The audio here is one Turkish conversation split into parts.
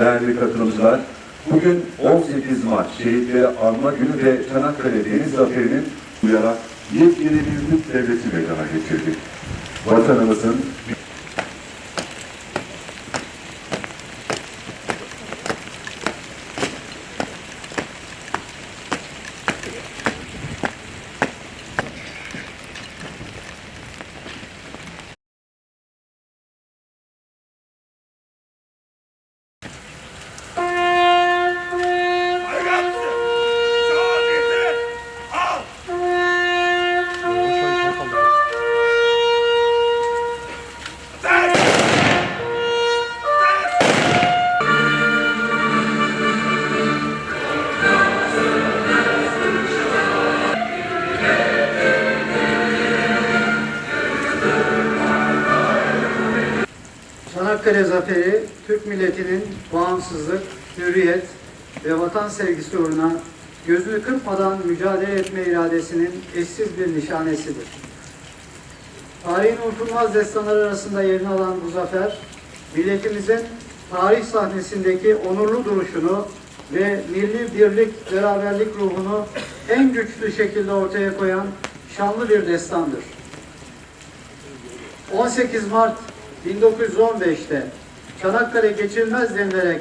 Değerli katılımcılar, bugün 18 Mart Şehitleri Anma Günü ve Çanakkale Deniz Zaferi'nin duyarak yepyeni bir Türk devleti meydana getirdik. Vatanımızın Çanakkale Zaferi, Türk milletinin bağımsızlık, hürriyet ve vatan sevgisi uğruna gözünü kırpmadan mücadele etme iradesinin eşsiz bir nişanesidir. Tarihin unutulmaz destanları arasında yerini alan bu zafer, milletimizin tarih sahnesindeki onurlu duruşunu ve milli birlik, beraberlik ruhunu en güçlü şekilde ortaya koyan şanlı bir destandır. 18 Mart 1915'te Çanakkale geçilmez denilerek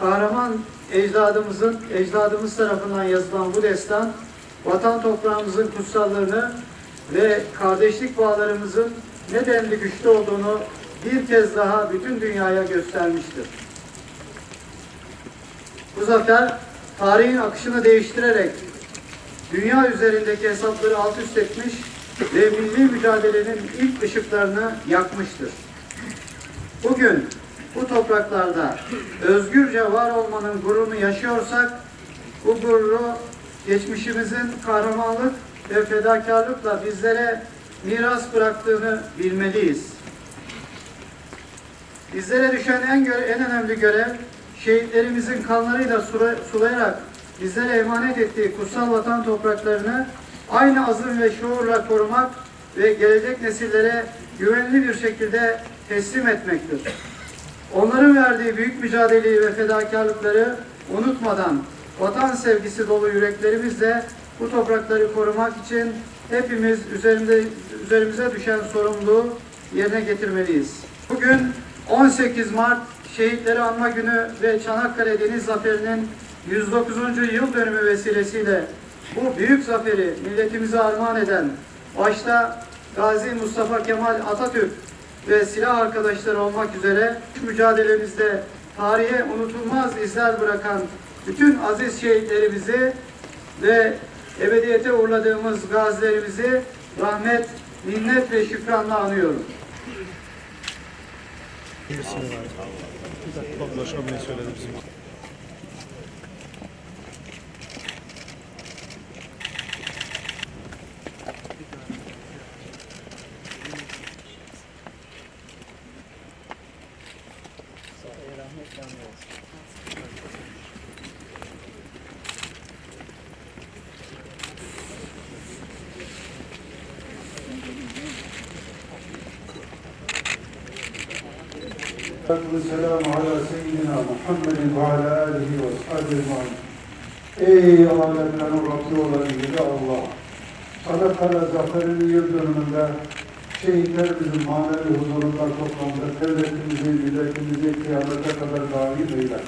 kahraman ecdadımızın ecdadımız tarafından yazılan bu destan vatan toprağımızın kutsallığını ve kardeşlik bağlarımızın ne denli güçlü olduğunu bir kez daha bütün dünyaya göstermiştir. Bu zafer tarihin akışını değiştirerek dünya üzerindeki hesapları alt üst etmiş ve milli mücadelenin ilk ışıklarını yakmıştır. Bugün bu topraklarda özgürce var olmanın gururunu yaşıyorsak, bu gururu geçmişimizin kahramanlık ve fedakarlıkla bizlere miras bıraktığını bilmeliyiz. Bizlere düşen en, en önemli görev, şehitlerimizin kanlarıyla sula- sulayarak bizlere emanet ettiği kutsal vatan topraklarını aynı azim ve şuurla korumak ve gelecek nesillere güvenli bir şekilde teslim etmektir. Onların verdiği büyük mücadeleyi ve fedakarlıkları unutmadan vatan sevgisi dolu yüreklerimizle bu toprakları korumak için hepimiz üzerinde, üzerimize düşen sorumluluğu yerine getirmeliyiz. Bugün 18 Mart Şehitleri Anma Günü ve Çanakkale Deniz Zaferi'nin 109. yıl dönümü vesilesiyle bu büyük zaferi milletimize armağan eden başta Gazi Mustafa Kemal Atatürk ve silah arkadaşları olmak üzere mücadelemizde tarihe unutulmaz izler bırakan bütün aziz şehitlerimizi ve ebediyete uğurladığımız gazilerimizi rahmet, minnet ve şükranla anıyorum. Birisini var. Bir dakika başka Takkı selamu ala seyyidina Muhammedin ve ala alihi ve sahibi ecmaîn. Ey alemlerin Rabbi olan Yüce Allah! Sadaka'da zaferin yıldönümünde şehitlerimizin manevi huzurunda toplandık. Devletimizi, milletimizi kıyamete kadar daim eyle.